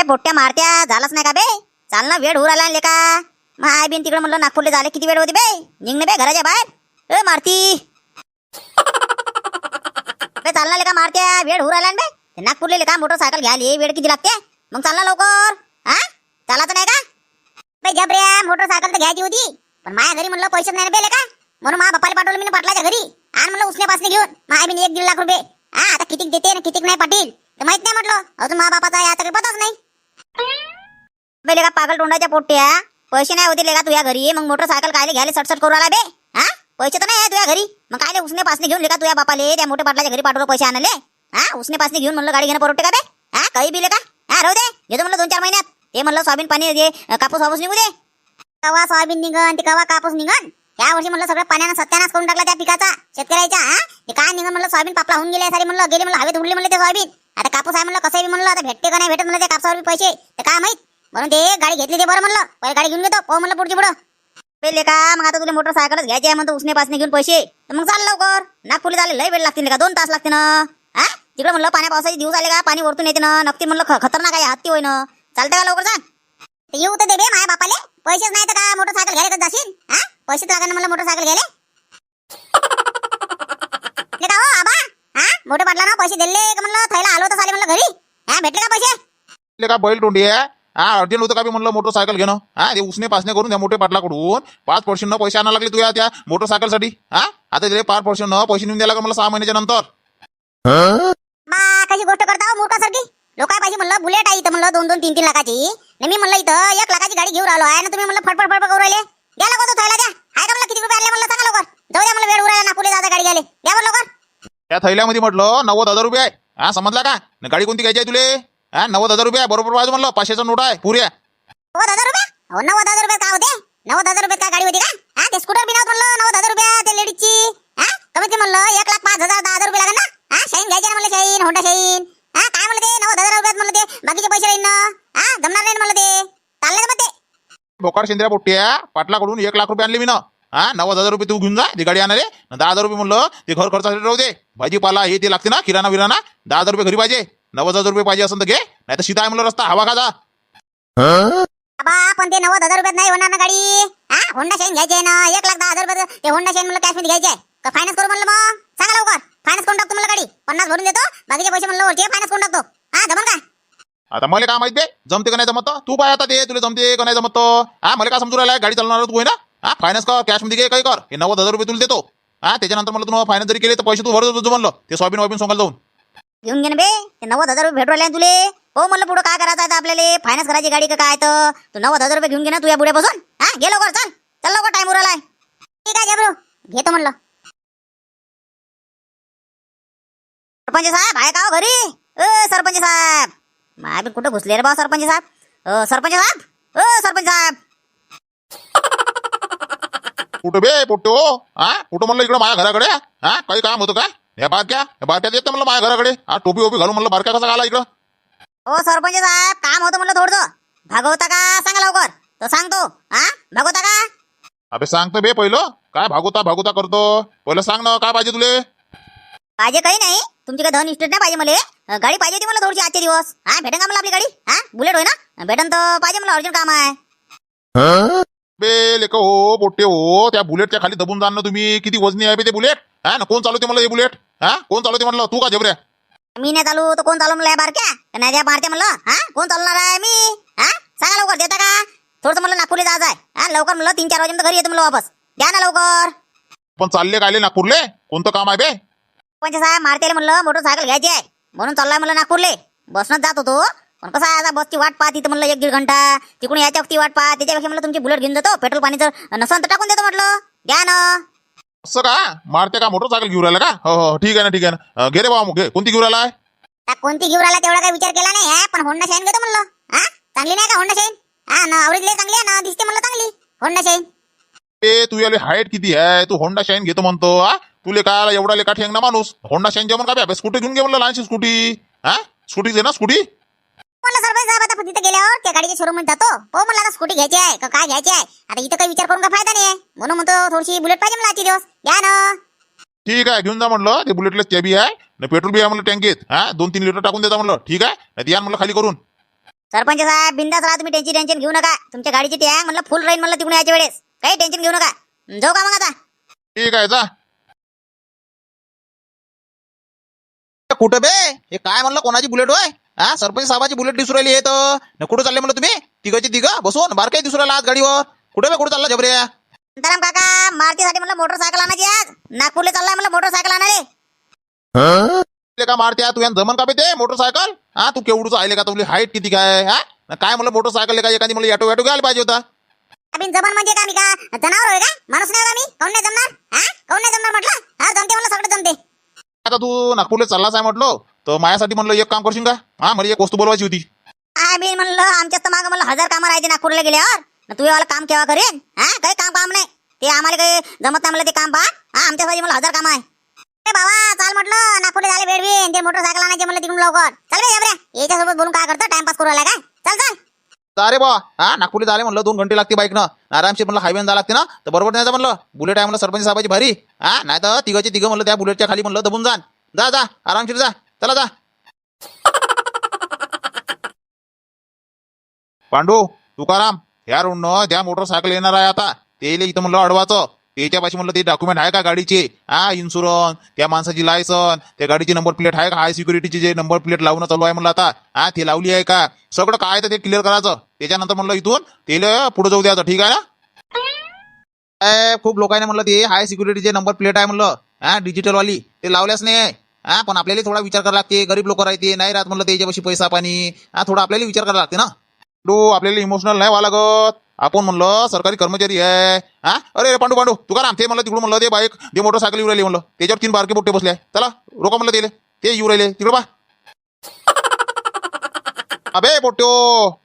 ए पोट्ट्या मारत्या झालाच नाही का बे? चाल ना वेळ उराला आणले का? मग आय बिन तिकडे म्हणलं नागपूरला झाले किती वेळ होती बे? निघणे बे घराच्या बाहेर. ए मारती. बे चालणार का मारत्या? वेळ उराला बे. नागपूरला नागपूरले का मोटरसायकल घ्यायला? वेळ किती लागते? मग चालला लवकर. हा? चालायचं नाही का? बे जबऱ्या मोटरसायकल तर घ्यायची होती. पण माझ्या घरी म्हणलं पैसे नाही बेले का म्हणून माझ्या बापाला पाठवलं मी पाटलाच्या घरी. आण म्हणलं उसण्यापासून घेऊन. माझ्या बिन एक दीड लाख रुपये. हा आता कितीक देते ना कितीक नाही पाटील? तर माहीत नाही म्हटलं. अजून माझ्या बापाचा आता काही पताच नाही. बेले का पागल तोंडाच्या पोट्या पैसे नाही होते का तुझ्या घरी. मग मोटरसायकल कायले घ्यायला सटसट करू आला बे? हा? पैसे तर नाही आहे तुझ्या घरी. मग कायले उसने पासने घेऊन लेका तुझ्या बापाले त्या मोठ्या पाटलाच्या घरी पाठवलं पैसे आणले हा? उसने पासने घेऊन म्हणलं गाडी घेणं परवडते का बे? हा? काही बिले का हा राहू दे. घेतो म्हणलं दोन चार महिन्यात. ते म्हणलं सोयाबीन पाणी दे कापूस वापूस निघू दे. कवा सोयाबीन निघन ते कवा कापूस निघन? या वर्षी म्हणलं सगळं पाण्यानं सत्यानाश करून टाकला त्या पिकाचा शेतकऱ्याच्या हा? काय निघन म्हणलं सोयाबीन पापला होऊन गेले सारी म्हणलं गेले म्हणलं हवेत उडले म्हणलं ते सोयाबीन. आता कापूस आहे म्हणलं कसं म्हणलं आता भेटते का नाही भेटत म्हणलं ते कापसावर पैसे. ते काय माहीत? म्हणून ते गाडी घेतली ते बरं म्हणलं. पहिले गाडी घेऊन घेतो पाहू म्हणलं पुढची पुढं. पहिले का मग आता तुला मोटरसायकलच घ्यायची आहे म्हणतो उसने पासने घेऊन पैसे. तर मग चाल लवकर. नागपूरला झाले लय वेळ लागतील का दोन तास लागते ना. हा तिकडे म्हणलं पाण्या पावसाचे दिवस आले का पाणी वरतून येते ना. नक्की म्हणलं खतरनाक आहे हत्ती होय ना चालतं का लवकर सांग? येऊ तर दे बे माझ्या बापाले. पैसेच नाही तर का मोटरसायकल घ्यायला का जाशील? हा पैसे तर लागणार मला मोटरसायकल घ्यायला. का हो आबा. हा मोठे पाटला ना पैसे दिले. म्हणलं थैला आलो तर साले म्हणलं घरी? हा भेटले का पैसे? ले का बैल तोंडी आहे? हा अर्जंट होतं का बी म्हणलं मोटरसायकल घेणं? हा ते उसने पासने करून त्या मोठे पाटलाकडून. पाच पर्सेंट पैसे आणायला लागले तुझ्या त्या मोटरसायकलसाठी. हा आता तिथे पाच पर्सेंट पैसे नेऊन द्यायला का मला सहा महिन्याच्या नंतर. बा कशी गोष्ट करता हो मूर्खासारखी लोकाय पाहिजे म्हणलं बुलेट आहे इथं म्हणलं दोन दोन तीन तीन लाखाची. आणि मी म्हणलं इथं एक लाखाची गाडी घेऊन आलो आहे. ना तुम्ही म्हणलं फटफट फटफट करू राहिले. द्या लवकर तो थैला द्या. आहे का म्हणलं किती रुपये आणले म्हणलं? सांगा लवकर. जाऊ द्या मला वेळ उरायला नागपूरला जाता गाडी घ्यायला. द्या बरं लवकर. त्या थैल्यामध्ये म्हटलं नव्वद हजार रुपये आहे. हा समजला का? न गाडी कोणती घ्यायची आहे तुले? हा नव्वद हजार रुपये आहे. बरोबर बाजू म्हणलं पाचशेचा नोट आहे पुऱ्या नव्वद हजार रुपये? नव्वद हजार रुपये काय होते? नव्वद हजार रुपये काय गाडी होती का? हा ते स्कूटर बिनावत म्हणलं नव्वद हजार रुपये ते लेडीजची हा कमीत कमी म्हणलं एक लाख पाच हजार दहा हजार रुपये लागेल ना? हा शाईन घ्यायचे ना म्हणलं शाईन होंडा शाईन हा काय म्हणलं ते? नव्वद हजार रुपयात म्हणलं ते बाकीचे पैसे राहील ना? हा जमणार नाही ना म्हणलं ते. चालले का मग ते. बोकाड शेंद्र्या पोट्ट्या पाटलाकडून एक लाख रुपये आणले मी ना. हा नव्वद हजार रुपये तू घेऊन जा ती गाडी आणले दहा हजार रुपये म्हणलं ते घर खर्चासाठी राहू दे. भाजीपाला हे ते लागते ना किराणा विराणा. दहा हजार रुपये घरी पाहिजे. नव्वद हजार रुपये पाहिजे असेल तर घे. नाही तर सीधा आहे म्हणलं रस्ता हवा खाजा. बाबा पण ते नव्वद हजार रुपयात नाही होणार ना गाडी? हा होंडा शाईन घ्यायची आहे ना एक लाख दहा हजार रुपये ते होंडा शाईन म्हणलं कॅशमध्ये घ्यायची आहे. का फायनान्स करू म्हणलं मग? सांगा लवकर. फायनान्स करून टाकतो म्हणलं गाडी. पन्नास भरून देतो बाकीचे पैसे म्हणलं वरचे फायनान्स करून टाकतो. हा जमन का? आता मला काय माहीत जमते का नाही जमत? तू पाय आता ते तुला जमते का नाही जमत? हा मला काय समजून राहिलाय गाडी चालवणार तू आहे ना? हा? फायनान्स कर कॅशमध्ये घे काही कर. हे नव्वद हजार रुपये तुला देतो. हा त्याच्यानंतर मला तुम्हाला फायनान्स जरी केले तर पैसे तू भरत होतो म्हणलं. ते सोयाबीन वॉबिन सोंगाल जाऊन. घेऊन घे ना बे. ते नव्वद हजार रुपये भेटू राहिले तुले. हो म्हणलं पुढे काय करायचं आहे आपल्याला? फायनान्स करायची गाडी का काय तर? तू नव्वद हजार रुपये घेऊन घे ना तुझ्या पुढे बसून हा घे लवकर चल. चल लवकर टाइम उरालाय ठीक आहे जबरू घेतो म्हणलं. सरपंच साहेब आहे का हो घरी? अ सरपंच साहेब. माय बी कुठं घुसले रे बा सरपंच साहेब? अ, सरपंच साहेब? अ सरपंच साहेब. कुठं बे पोट्टो. हा कुठं म्हणलं इकडं माझ्या घराकडे? हा काही काम होतं का? या बारक्या या बारक्यात येतं म्हणलं माझ्या घराकडे. हा टोपी ओपी घालून म्हणलं बारक्या कसा आला इकडं? हो सरपंच साहेब काम होतं म्हणलं थोडं भागवता का? सांगा लवकर. तो. सांगतो हा भागवता का? अबे सांगतो बे पहिलं. काय भागवता भागवता करतो? पहिलं सांग ना काय पाहिजे तुले? पाहिजे काही नाही. तुमची काही धन इस्टेट नाही पाहिजे मला. अं, गाडी पाहिजे होती मला थोडीशी आजचे दिवस. हा भेटेन का मला आपली गाडी? हा बुलेट होय ना? भेटन तर पाहिजे मला अर्जंट काम आहे. बे लेक हो पोट्टे हो त्या बुलेटच्या खाली दबून जाणं तुम्ही. किती वजनी आहे बे ते बुलेट? हा ना कोण चालवते म्हणलं हे बुलेट? हा कोण चालवते म्हणलं? तू का झबऱ्या मी नाही चालू तर कोण चालू म्हणलं? बारक्या. नाही मारते म्हणलं हा कोण चालणार आहे मी? हा सांगा लवकर देता का? थोडंसं म्हणलं नागपूरला जायचं आहे हा लवकर म्हणलं तीन चार वाजेपर्यंत घरी येतो म्हणलं वापस. द्या ना लवकर. पण चालले कायले नागपूरले? कोणतं काम आहे बे? पंच साहेब मारतेले म्हणलं मोटरसायकल घ्यायची आहे. म्हणून चाललाय म्हणलं नागपूरले. बसनच जात होतो. पण कसं आहे आता बसची वाट पाहत इथं म्हणलं एक दीड घंटा. तिकडून याच्या वक्ती वाट पाहत त्याच्यापेक्षा म्हणलं तुमची बुलेट घेऊन जातो पेट्रोल पाणी जर नसन तर टाकून देतो म्हटलं. द्या ना. असं का? मारते का मोटरसायकल घेऊन राहिला का? हो हो ठीक आहे ना ठीक आहे ना. घे रे बाबा घे. कोणती घेऊन राहिला आता कोणती घेऊन राहिला तेवढा काही विचार केला नाही पण होंडा शाईन घेतो म्हणलं. हा? चांगली नाही का होंडा शाईन हा ना आवडीत लय चांगली आहे ना दिसते म्हणलं चांगली. होंडा शाईन ए तू याले हाईट किती आहे? तू होंडा शाईन घेतो म्हणतो हा? तुले काय एवढा लेका ठेंगना माणूस? होंडा शाईन जेवण का बे? स्कूटी घेऊन घे म्हणलं लहानशी स्कूटी हा? स्कूटी दे ना स्कूटी साहेब आता तिथे गेल्यावर त्या गाडीच्या शोरूममध्ये जातो. हो म्हणलं आता स्कूटी घ्यायची आहे. का काय घ्यायची आहे? आता इथं काही विचार करून का फायदा नाही म्हणून म्हणतो थोडीशी बुलेट पाहिजे मला आजचे दिवस. घ्या ना. ठीक आहे घेऊन जा म्हणलं. ते बुलेटला चॅबी आहे. ना पेट्रोल बी आहे म्हणलं टँकीत हा दोन तीन लिटर टाकून देता म्हणलं. ठीक आहे? नाही या म्हणलं खाली करून. सरपंच साहेब बिंदास राहा तुम्ही टेन्शन टेन्शन घेऊ नका. तुमच्या गाडीची टँक म्हणलं फुल राहील म्हणलं तिकडून यायच्या वेळेस. काही टेन्शन घेऊ नका. जाऊ का मग आता? ठीक आहे जा. कुठं बे? हे काय म्हणलं? कोणाची बुलेट होय? हा सरपंच साहेबाची बुलेट दिसू राहिली आहे तर. न कुठं चालले म्हणलं तुम्ही? तिघाची तिघं? बसून बारकाई दिसू राहिला आज गाडीवर. कुठे बे कुठं चालला जबरे शांताराम काका मारुतीसाठी म्हणलं मोटरसायकल आणायची आज. नागपूरला चाललाय म्हणलं मोटरसायकल आणायला. का मारत्या तू यांना जमन का बे ते मोटरसायकल? हा तू केवढूच आले का तुझी हाईट किती काय हा? न काय म्हणलं मोटरसायकल का एखादी मला ऑटो ऑटो घ्यायला पाहिजे होता? अभिन जमन म्हणजे का मी का? जनावर होय का? माणूस नाही का मी? कोण नाही जमणार? हा? कोण नाही जमणार म्हटलं? हा जमते म्हणलं सगळं जमते. आता तू नागपूरला चाललाच आहे म्हटलो तर माझ्यासाठी म्हणलं एक काम करशील का? हा मला एक वस्तू बोलवायची होती. आम्ही म्हणलं आमच्याच तर मागं म्हणलं हजार कामं राहायचे नागपूरला गेल्यावर. न तू वाला काम केव्हा करेन? हा काही काम काम नाही. ते आम्हाला काही जमत नाही म्हणलं ते काम पहा. हा आमच्यासाठी मला हजार काम आहे. अरे बाबा चाल म्हटलं नागपूरला झाले भेट ते मोटरसायकल आणायचे म्हणलं तिकडून लवकर. चल बे याच्यासोबत बोलून काय करतो? टाइमपास करू राहिला काय? चल चल. अरे बा हा नागपूरला झाले म्हणलं दोन घंटे लागते बाईकनं आरामशीर म्हणलं हायवे जावं लागते ना. तर बरोबर नाही म्हणलं बुलेट आहे म्हणलं सरपंच साहेबाची भारी. हा नाही तर तिघाची तिघं म्हणलं त्या बुलेटच्या खाली म्हणलं दबून जा जा जा आरामशीर जा. चला जा. पांडू तुकाराम ह्या रोडनं त्या मोटरसायकल येणार आहे आता. ते इथं म्हणलं अडवाचं याच्या पाशी म्हणलं ते डॉक्युमेंट आहे का गाडीचे? हा इन्शुरन्स त्या माणसाची लायसन त्या गाडीची नंबर प्लेट आहे का? हाय सिक्युरिटीची जे नंबर प्लेट लावणं चालू आहे म्हणलं आता. हा ते लावली आहे का? सगळं काय तर ते क्लिअर करायचं. त्याच्यानंतर म्हणलं इथून ते पुढे जाऊ द्यायचं ठीक आहे ना? ए, खूप लोकांनी म्हणलं ते हाय सिक्युरिटीचे नंबर प्लेट आहे म्हणलं हा डिजिटल वाली ते लावल्याच नाही. हा पण आपल्याला थोडा विचार करावा लागते. गरीब लोक राहते नाही राहत म्हणलं त्याच्यापाशी पैसा पाणी. हा थोडा आपल्याला विचार करावा लागते ना. डो आपल्याला इमोशनल नाही व्हावं लागत. आपण म्हणलं सरकारी कर्मचारी आहे. हा? अरे पांडू पांडू तुकाराम ते म्हणलं तिकडून म्हणलं ते बाईक ते मोटरसायकल येऊ राहिली म्हणलं. त्याच्यावर तीन बारके पोट्टे बसले चला रोका म्हणलं तेले ते येऊ राहिले. तिकडं बा अबे पोट्यो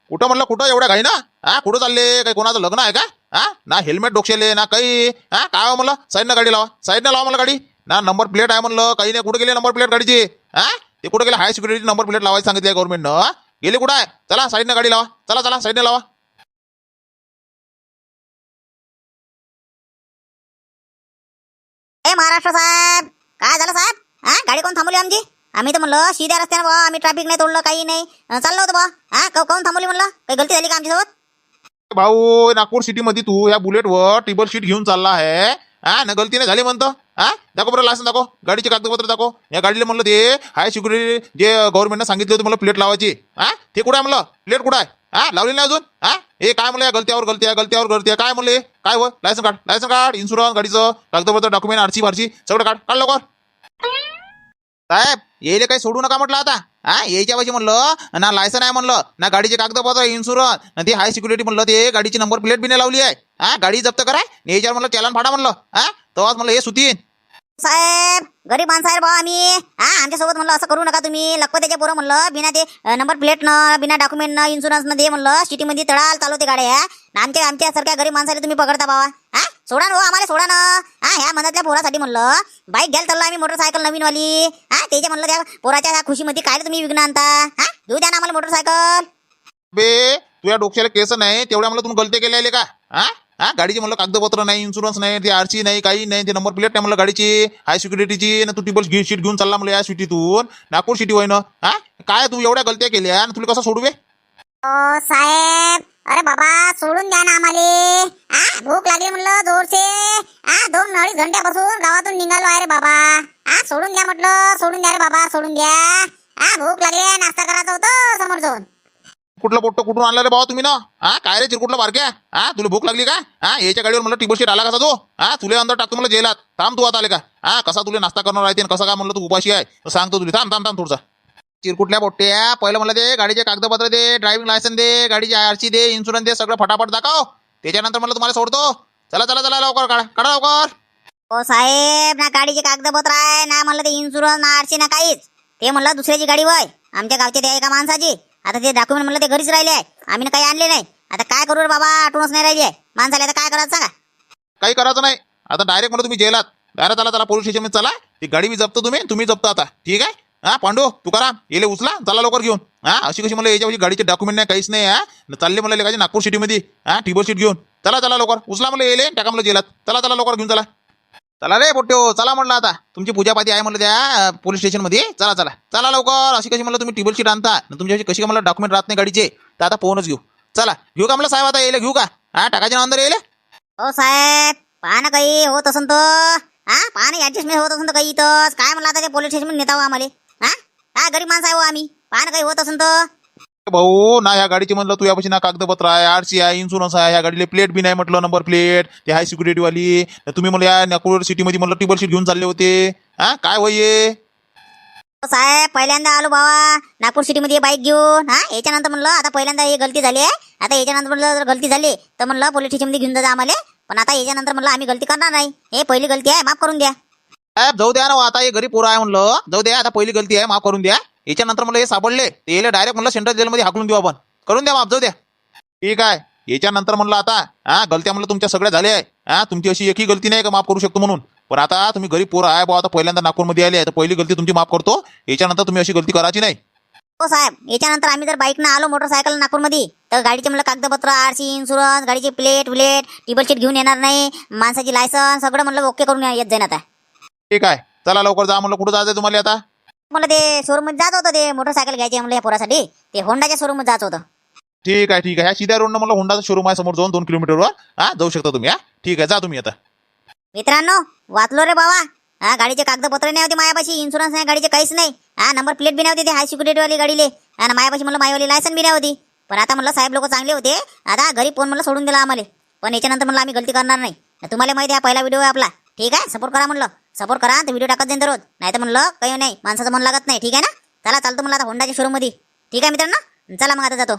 कुठं म्हणलं कुठं एवढ्या घाई ना हा कुठं चालले? काही कोणाचं लग्न आहे का? हा? ना हेल्मेट डोक्षेले ना काही. हा काय हो म्हणलं? साईडनं गाडी लावा. साईडनं लावा मला गाडी. ना नंबर प्लेट आहे म्हणलं. काही नाही कुठे गेले नंबर प्लेट गाडीची? हा? ते कुठे गेले? हाय सिक्युरिटी नंबर प्लेट लावायची सांगितली गव्हर्नमेंटनं गेले कुठं आहे? चला साईडनं गाडी लावा. चला चला साईडनं लावा. ए महाराष्ट्र साहेब. काय झालं साहेब? हा गाडी कोण थांबवली आमची? आम्ही तर म्हणलं शिद्या रस्त्यानं बा आम्ही ट्रॅफिक नाही तोडलं काही नाही. अं, चाललो होतो बा हा क- कोण थांबवली म्हणलं? काही गलती झाली का आमच्यासोबत? भाऊ नागपूर सिटी मध्ये तू या बुलेटवर टिबल शीट घेऊन चालला आहे. हा ना गलती नाही झाली म्हणतो. हा दाखव बरं लायसन दाखव. गाडीचे कागदपत्र दाखव. या गाडीला म्हणलं ते हाय सिक्युरिटी जे गव्हर्नमेंटनं सांगितलं होतं मला प्लेट लावायची. हा ते कुठं आहे म्हणलं? प्लेट कुठं आहे? हा लावलेली नाही अजून? हा? हे काय म्हणलं गलत्यावर गलती आहे गलत्यावर गलती आहे काय म्हणले? काय हो लायसन काढ लायसन काढ. इन्शुरन्स गाडीचं कागदपत्र डॉक्युमेंट आरसी फारसी सगळं काढ. काढ लवकर. साहेब येले काही सोडू नका म्हटलं आता. हा यायच्या पाशी म्हणलं ना लायसन आहे म्हणलं ना गाडीचे कागदपत्र इन्शुरन्स ना ते हाय सिक्युरिटी म्हणलं ते गाडीची नंबर प्लेट बी नाही लावली आहे. हा गाडी जप्त कराय याच्यावर म्हणलं चलन फाडा म्हणलं. हा तेव्हाच म्हणलं हे सुतीन. साहेब गरीब माणसं आहे बा आम्ही. हा आमच्यासोबत म्हणलं असं करू नका तुम्ही. लखपतीच्या पोरं म्हणलं बिना ते नंबर प्लेटनं बिना डॉक्युमेंटनं इन्शुरन्सनं दे म्हणलं. सिटीमध्ये तळाल चालवते गाड्या. न आमच्या आमच्यासारख्या गरीब माणसाला तुम्ही पकडता बाबा. हा सोडा ना हो आम्हाला सोडा ना. हा ह्या मनातल्या पोरासाठी म्हणलं. बाईक घ्यायला चाललो आम्ही मोटरसायकल नवीनवाली. हा त्याच्या म्हणलं त्या पोराच्या ह्या खुशीमध्ये काय तुम्ही विघ्न आणता? हा घेऊ द्या ना आम्हाला मोटरसायकल बे तुझ्या डोक्याला केस नाही तेवढ्या म्हणलं तुम्ही गलती केलेले का? हा? हा गाडीचे म्हणलं कागदपत्र नाही इन्शुरन्स नाही ते आरसी नाही काही नाही ते नंबर प्लेट नाही म्हणलं गाडीची हाय सिक्युरिटीची ना तू टिबल घे शीट घेऊन चालला म्हणलं या सिटीतून नागपूर सिटी होईन हा? काय तू एवढ्या गलत्या केल्या? आणि तुला कसं सोडू ओ साहेब अरे बाबा सोडून द्या ना आम्हाला. आ भूक लागली म्हणलं जोरसे. आ दोन अडीच घंट्यापासून गावातून निघालो आहे रे बाबा. आ सोडून द्या म्हटलं सोडून द्या रे बाबा सोडून द्या. आ भूक लागली नाश्ता करायचा होतं समोर जाऊन कुठलं पोट्ट कुठून आणलं रे भावा तुम्ही ना? हा? काय रे चिरकुटला बारक्या? हा? तुला भूक लागली का? हा? याच्या गाडीवर म्हणलं टिबल आला कसा तो? हा? तुला अंदर टाकतो मला जेलात. थांब तू आता आले का? हा? कसा तुला नाश्ता करणार आहे कसा काय म्हणलं तू? उपाशी आहे. सांगतो तुला. थांब थांब थांब थोडसा. चिरकुटल्या पोट्टे पहिलं म्हणलं दे गाडीचे कागदपत्र दे ड्रायव्हिंग लायसन दे गाडीची आरसी दे इन्शुरन्स दे सगळं फटाफट दाखव. त्याच्यानंतर म्हणलं तुम्हाला सोडतो. चला चला चला लवकर काढा. काढा लवकर. ओ साहेब ना गाडीचे कागदपत्र आहे ना म्हणलं ते इन्शुरन्स ना आरसी ना काहीच. ते म्हणलं दुसऱ्याची गाडी वय. आमच्या गावचे ते एका माणसाची. आता ते डॉक्युमेंट म्हणलं ते घरीच राहिले आहे आम्ही काही आणले नाही. आता काय करू रे बाबा? आठवणच नाही राहिली आहे. माणसाला आता काय करायचं सांगा? काही करायचं नाही. आता डायरेक्ट म्हणलं तुम्ही जेलात. डायरेक्ट चला चला पोलीस स्टेशनमध्ये चला. ती गाडी बी जप्त तुम्ही तुम्ही जप्त आता. ठीक आहे? हा पांडू तुकाराम येले उचला चला लवकर घेऊन. हा अशी कशी मला याच्यावरची गाडीचे डॉक्युमेंट नाही काहीच नाही हा? न चालले मला लेखाचे नागपूर सिटीमध्ये हा टिबल सीट घेऊन. चला चला लवकर. उचला मला येले टाका मला जेलात. चला चला लवकर घेऊन चला. चला रे पोट्यो चला म्हणलं आता. तुमची पूजापाती आहे म्हणलं त्या पोलीस स्टेशनमध्ये. चला चला. चला लवकर. अशी कशी म्हणलं तुम्ही टेबल शीट आणता? तुमच्या कशी का मला डॉक्युमेंट राहत नाही गाडीचे? तर आता फोनच घेऊ. चला. घेऊ का मला साहेब आता येईल घेऊ का? हा टाकायचे ना अंदर येईल हो साहेब. पहा ना काही होत असन तर. हा पहा ना ऍडजस्टमेंट होत असन तर काही इथंच. काय म्हणलं आता ते पोलीस स्टेशन नेता हो आम्हाला? हा? काय गरीब माणसं आहे हो आम्ही. पहा ना काही होत असन तर. भाऊ ना या गाडीची म्हणलं तू यापाशी ना कागदपत्र आहे आरसी आहे इन्शुरन्स आहे या गाडीला प्लेट बी नाही म्हटलं नंबर प्लेट ते हाय सिक्युरिटी वाली. न तुम्ही म्हणलं या नागपूर सिटीमध्ये म्हणलं टेबल शीट घेऊन चालले होते. हा काय होय साहेब पहिल्यांदा आलो बाबा नागपूर सिटीमध्ये बाईक घेऊन. हा याच्यानंतर म्हणलं आता पहिल्यांदा ही गलती झाली आहे. आता याच्यानंतर म्हणलं जर गलती झाली तर म्हणलं पोलीस स्टेशनमध्ये घेऊन जा आम्हाला. पण आता याच्यानंतर म्हणलं आम्ही गलती करणार नाही. हे पहिली गलती आहे माफ करून द्या. साहेब जाऊ द्या ना हो, आता हे घरी पोरं आहे म्हणलं. जाऊ द्या आता पहिली गलती आहे माफ करून द्या. याच्यानंतर म्हणलं हे सापडले. ते येले डायरेक्ट म्हणलं सेंट्रल जेलमध्ये हाकलून देऊ आपण. करून द्या माफ जाऊ द्या. ठीक आहे. याच्यानंतर म्हणलं आता हा गलत्या म्हणलं तुमच्या सगळ्या झाल्या आहे. हा तुमची अशी एकही गलती नाही का माफ करू शकतो म्हणून? पण आता तुम्ही गरीब पोरं आहे बुवा आता पहिल्यांदा नागपूरमध्ये आले आहे तर पहिली गलती तुमची माफ करतो. याच्यानंतर तुम्ही अशी गलती करायची नाही. हो साहेब याच्यानंतर आम्ही जर बाईकनं आलो मोटरसायकल नागपूरमध्ये तर गाडीचे म्हणलं कागदपत्र आरसी इन्शुरन्स गाडीची प्लेट व्लेट टिबल शीट घेऊन येणार नाही माणसाची लायसन सगळं म्हणलं ओके करून येत जाईन आता. ठीक आहे. चला लवकर जा म्हणलं कुठं जायचं तुम्हाला आता? मला ते शोरूममध्ये जात होतं ते मोटरसायकल घ्यायचे म्हणलं या पोरासाठी. ते होंडाच्या शोरूममध्ये जात होतं. ठीक आहे ठीक आहे. ह्या सीध्या रोडनं मला होंडाचं शोरूम आहे समोर जाऊन दोन किलोमीटरवर हा जाऊ शकता तुम्ही हा? ठीक आहे जा तुम्ही आता. मित्रांनो वाचलो रे बाबा. हा गाडीचे कागदपत्र नाही होते मायापाशी इन्शुरन्स नाही गाडीचे काहीच नाही. हा नंबर प्लेट बी नाही होती ते हाय सिक्युरिटी वाली गाडीले. आणि मायापाशी म्हणलं मायवाली लायसन बी नाही होती. पण आता म्हणलं साहेब लोक चांगले होते. आता घरी फोन म्हणलं सोडून दिला आम्हाला. पण याच्यानंतर म्हणलं आम्ही गलती करणार नाही. तुम्हाला माहिती आहे पहिला व्हिडिओ आहे आपला. ठीक आहे सपोर्ट करा म्हणलं. सपोर्ट करा ते व्हिडिओ टाकत जाईन रोज नाही तर म्हणलं काही नाही माणसाचं मन लागत नाही. ठीक आहे ना? चला चालतो म्हणलं आता होंडाच्या शोरूममध्ये ठीक आहे मित्रांनो? चला मग आता जातो.